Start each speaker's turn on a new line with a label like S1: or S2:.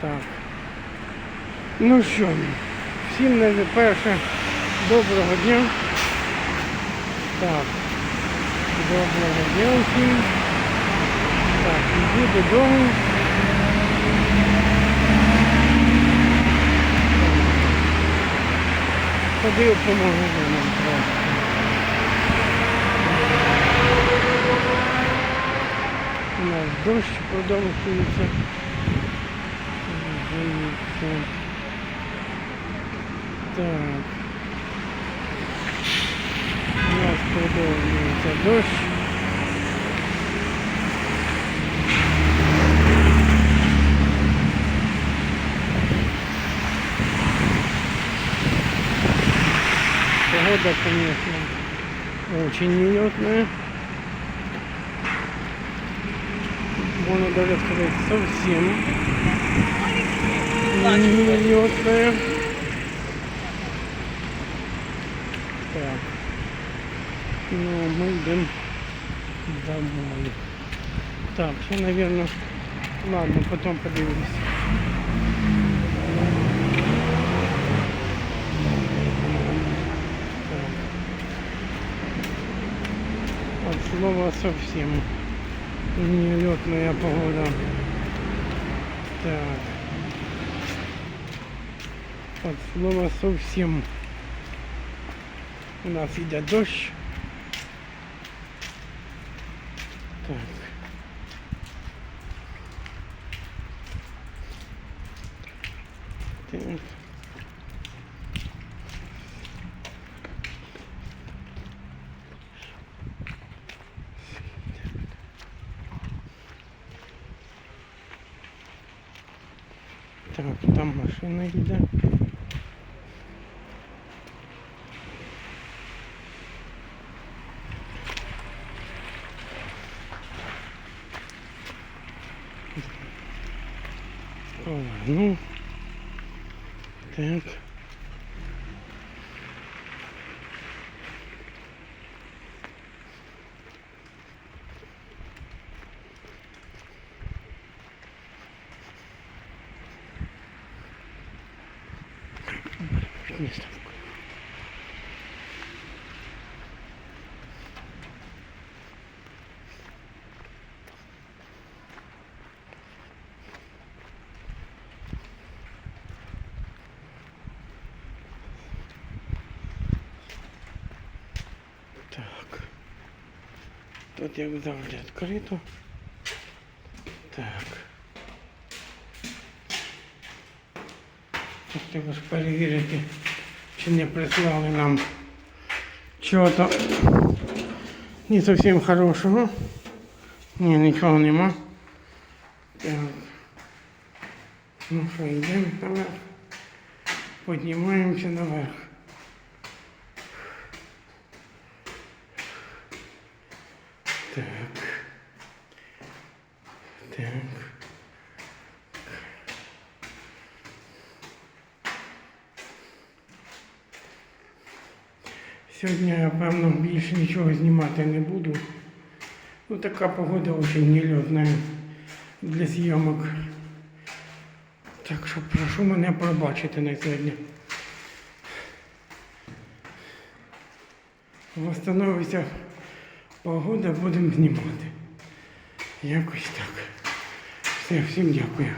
S1: Так. Ну що, всім найперше доброго дня. Так. Доброго дня всім. Так, іду додому. Ходив по магазинам просто. У нас дощ продовжується. Дивіться. Так. У нас продовжується дощ. Погода, конечно, очень нелетная. Можно даже сказать совсем нелетная. Так. Ну, мы идем домой. Так, все, наверное, ладно, потом подивимось. От слова совсем нелетная погода. Так. От слова совсем. У нас йде дощ. Так. Так. Так, там машина йде. О, ну, так. Место. Так. Тут як завжди відкрито. Так. Тут треба ж перевірити, чи не прислали нам чого-то не зовсім хорошого. Ні, нічого нема. Так. Ну що, йдемо наверх. Піднімаємося наверх. Так. Так. Сьогодні я, певно, більше нічого знімати не буду. Ну, така погода дуже нельотна для зйомок. Так що прошу мене пробачити на сьогодні. Восстановиться погода, будемо знімати. Якось так. Все, всім дякую.